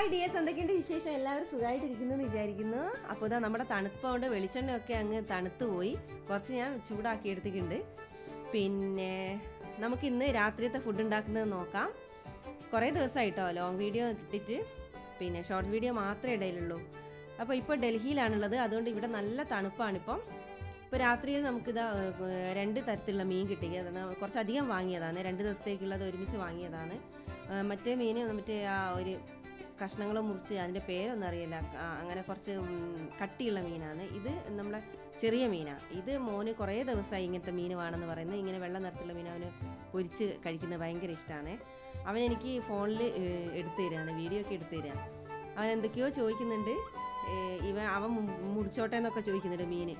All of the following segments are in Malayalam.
ഹായ് ഡിയേഴ്സ് എന്തൊക്കെയുണ്ട് വിശേഷം? എല്ലാവരും സുഖമായിട്ടിരിക്കുന്നു എന്ന് വിചാരിക്കുന്നു. അപ്പോൾ ഇതാ നമ്മുടെ തണുപ്പുകൊണ്ട് വെളിച്ചെണ്ണ വെളിച്ചെണ്ണയൊക്കെ അങ്ങ് തണുത്തു പോയി. കുറച്ച് ഞാൻ ചൂടാക്കി എടുത്തിട്ടുണ്ട്. പിന്നെ നമുക്ക് ഇന്ന് രാത്രിയത്തെ ഫുഡ് ഉണ്ടാക്കുന്നത് നോക്കാം. കുറേ ദിവസമായിട്ടോ ലോങ് വീഡിയോ കിട്ടിയിട്ട് പിന്നെ ഷോർട്സ് വീഡിയോ മാത്രമേ ഇടയിലുള്ളൂ. അപ്പോൾ ഇപ്പോൾ ഡൽഹിയിലാണുള്ളത്. അതുകൊണ്ട് ഇവിടെ നല്ല തണുപ്പാണിപ്പം. ഇപ്പോൾ രാത്രിയിൽ നമുക്കിതാ രണ്ട് തരത്തിലുള്ള മീൻ കിട്ടി അത് ന- കുറച്ചധികം വാങ്ങിയതാണ്. രണ്ട് ദിവസത്തേക്കുള്ളത് ഒരുമിച്ച് വാങ്ങിയതാണ്. മറ്റേ മീൻ മറ്റേ ആ ഒരു കഷ്ണങ്ങൾ മുറിച്ച് അതിന്റെ പേരൊന്നും അറിയില്ല. അങ്ങനെ കുറച്ച് കട്ടിയുള്ള മീനാണ്. ഇത് നമ്മളെ ചെറിയ മീനാണ് ഇത് മോന് കുറേ ദിവസമായി ഇങ്ങനത്തെ മീൻ വേണമെന്ന് പറയുന്നത്. ഇങ്ങനെ വെള്ള നിറത്തിലുള്ള മീൻ അവന് പൊരിച്ച് കഴിക്കുന്നത് ഭയങ്കര ഇഷ്ടമാണ് അവൻ എനിക്ക് ഫോണിൽ എടുത്തു തരാണ് വീഡിയോ ഒക്കെ എടുത്തു തരാം. അവൻ എന്തൊക്കെയോ ചോദിക്കുന്നുണ്ട്. ഇവ അവൻ മുറിച്ചോട്ടെ എന്നൊക്കെ ചോദിക്കുന്നുണ്ട് മീൻ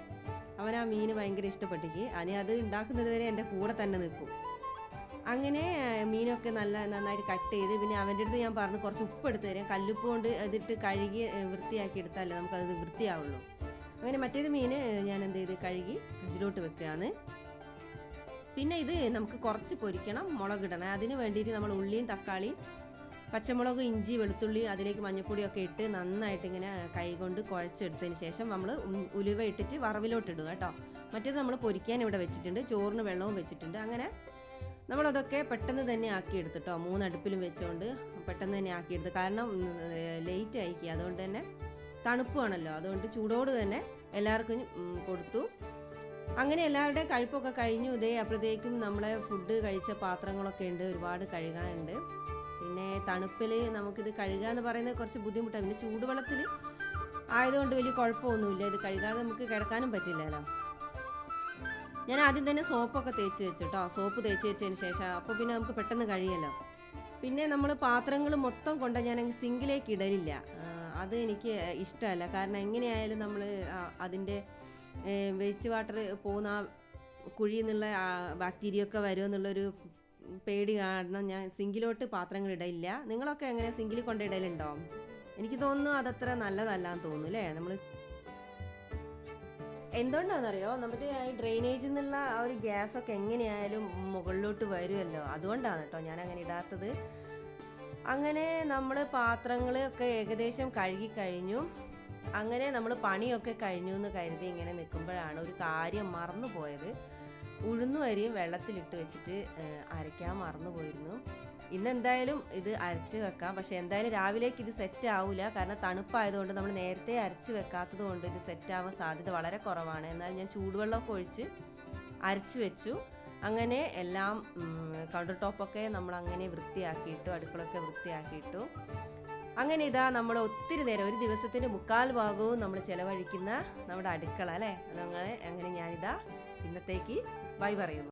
അവൻ ആ മീൻ ഭയങ്കര ഇഷ്ടപ്പെട്ടിക്ക്. അതിന് അത് ഉണ്ടാക്കുന്നത് വരെ എന്റെ കൂടെ തന്നെ നിൽക്കും. അങ്ങനെ മീനൊക്കെ നല്ല നന്നായിട്ട് കട്ട് ചെയ്ത് പിന്നെ അവന്റെ അടുത്ത് ഞാൻ പറഞ്ഞു കുറച്ച് ഉപ്പ് എടുത്ത് തരാം. കല്ലുപ്പ് കൊണ്ട് അതിട്ട് കഴുകി വൃത്തിയാക്കി എടുത്താലേ നമുക്കത് വൃത്തിയാവുള്ളൂ. അങ്ങനെ മറ്റേത് മീൻ ഞാൻ എന്ത് ചെയ്ത്? കഴുകി ഫ്രിഡ്ജിലോട്ട് വെക്കുകയാണ്. പിന്നെ ഇത് നമുക്ക് കുറച്ച് പൊരിക്കണം മുളകിടണം അതിന് വേണ്ടിയിട്ട് നമ്മൾ ഉള്ളിയും തക്കാളിയും പച്ചമുളക് ഇഞ്ചി വെളുത്തുള്ളി അതിലേക്ക് മഞ്ഞൾപ്പൊടിയൊക്കെ ഇട്ട് നന്നായിട്ട് ഇങ്ങനെ കൈകൊണ്ട് കുഴച്ചെടുത്തതിന് ശേഷം നമ്മൾ ഉലുവ ഇട്ടിട്ട് വറവിലോട്ട് ഇടുക കേട്ടോ. മറ്റേത് നമ്മൾ പൊരിക്കാൻ ഇവിടെ വെച്ചിട്ടുണ്ട്. ചോറിന് വെള്ളവും വെച്ചിട്ടുണ്ട്. അങ്ങനെ നമ്മളതൊക്കെ പെട്ടെന്ന് തന്നെ ആക്കി മൂന്ന് മൂന്നടുപ്പിലും വെച്ചുകൊണ്ട് പെട്ടെന്ന് തന്നെ ആക്കിയെടുത്ത്. കാരണം ലേറ്റ് ആയിക്കുക അതുകൊണ്ട് തന്നെ തണുപ്പാണല്ലോ. അതുകൊണ്ട് ചൂടോട് തന്നെ എല്ലാവർക്കും കൊടുത്തു. അങ്ങനെ എല്ലാവരുടെയും കഴിപ്പൊക്കെ കഴിഞ്ഞു. ഇതേ അപ്പോഴത്തേക്കും നമ്മളെ ഫുഡ് കഴിച്ച പാത്രങ്ങളൊക്കെ ഉണ്ട്. ഒരുപാട് കഴുകാനുണ്ട്. പിന്നെ തണുപ്പിൽ നമുക്കിത് കഴുകുക എന്ന് പറയുന്നത് കുറച്ച് ബുദ്ധിമുട്ടാണ് പിന്നെ ചൂടുവെള്ളത്തിൽ ആയതുകൊണ്ട് വലിയ കുഴപ്പമൊന്നുമില്ല. ഇത് കഴുകാതെ നമുക്ക് കിടക്കാനും പറ്റില്ലല്ലോ. ഞാൻ ആദ്യം തന്നെ സോപ്പൊക്കെ തേച്ച് വെച്ചു കേട്ടോ സോപ്പ് തേച്ച് വെച്ചതിന് ശേഷം അപ്പോൾ പിന്നെ നമുക്ക് പെട്ടെന്ന് കഴിയല്ലോ. പിന്നെ നമ്മൾ പാത്രങ്ങൾ മൊത്തം കൊണ്ട് ഞാൻ സിങ്കിലേക്ക് ഇടലില്ല. അത് എനിക്ക് ഇഷ്ടമല്ല. കാരണം എങ്ങനെയായാലും നമ്മൾ അതിന്റെ വേസ്റ്റ് വാട്ടർ പോകുന്ന ആ കുഴിയിൽ നിന്നുള്ള ബാക്ടീരിയ ഒക്കെ വരുമെന്നുള്ളൊരു പേടി കാരണം ഞാൻ സിങ്കിലോട്ട് പാത്രങ്ങൾ ഇടയില്ല നിങ്ങളൊക്കെ എങ്ങനെ സിങ്കിൽ കൊണ്ടിടലുണ്ടോ എനിക്ക് തോന്നുന്നു അതത്ര നല്ലതല്ലാന്ന് തോന്നുന്നു അല്ലേ? നമ്മൾ എന്തുകൊണ്ടാണെന്നറിയോ? നമ്മുടെ ഈ ഡ്രെയിനേജിൽ നിന്നുള്ള ആ ഒരു ഗ്യാസ് ഒക്കെ എങ്ങനെയായാലും മുകളിലോട്ട് വരുമല്ലോ അതുകൊണ്ടാണ് കേട്ടോ ഞാൻ അങ്ങനെ ഇടാത്തത്. അങ്ങനെ നമ്മൾ പാത്രങ്ങൾ ഒക്കെ ഏകദേശം കഴുകി കഴിഞ്ഞു. അങ്ങനെ നമ്മൾ പണിയൊക്കെ കഴിഞ്ഞു എന്ന് കരുതി ഇങ്ങനെ നിൽക്കുമ്പോഴാണ് ഒരു കാര്യം മറന്നു പോയത്. ഉഴുന്നുവരിയും വെള്ളത്തിലിട്ട് വെച്ചിട്ട് അരയ്ക്കാൻ മറന്നു പോയിരുന്നു. ഇന്ന് എന്തായാലും ഇത് അരച്ച് വെക്കാം. പക്ഷെ എന്തായാലും രാവിലേക്ക് ഇത് സെറ്റ് ആവില്ല കാരണം തണുപ്പായതുകൊണ്ട് നമ്മൾ നേരത്തെ അരച്ച് വെക്കാത്തത് കൊണ്ട് ഇത് സെറ്റ് ആവാൻ സാധ്യത വളരെ കുറവാണ്. എന്നാൽ ഞാൻ ചൂടുവെള്ളമൊക്കെ ഒഴിച്ച് അരച്ച് വെച്ചു. അങ്ങനെ എല്ലാം കൗണ്ടർ ടോപ്പൊക്കെ നമ്മൾ അങ്ങനെ വൃത്തിയാക്കിയിട്ടു അടുക്കളൊക്കെ വൃത്തിയാക്കിയിട്ടു. അങ്ങനെ ഇതാ നമ്മൾ ഒത്തിരി നേരം ഒരു ദിവസത്തിന്റെ മുക്കാൽ ഭാഗവും നമ്മൾ ചിലവഴിക്കുന്ന നമ്മുടെ അടുക്കള അല്ലേ? അതങ്ങനെ അങ്ങനെ ഞാനിതാ ഇന്നത്തേക്ക് ബൈ പറയുന്നു.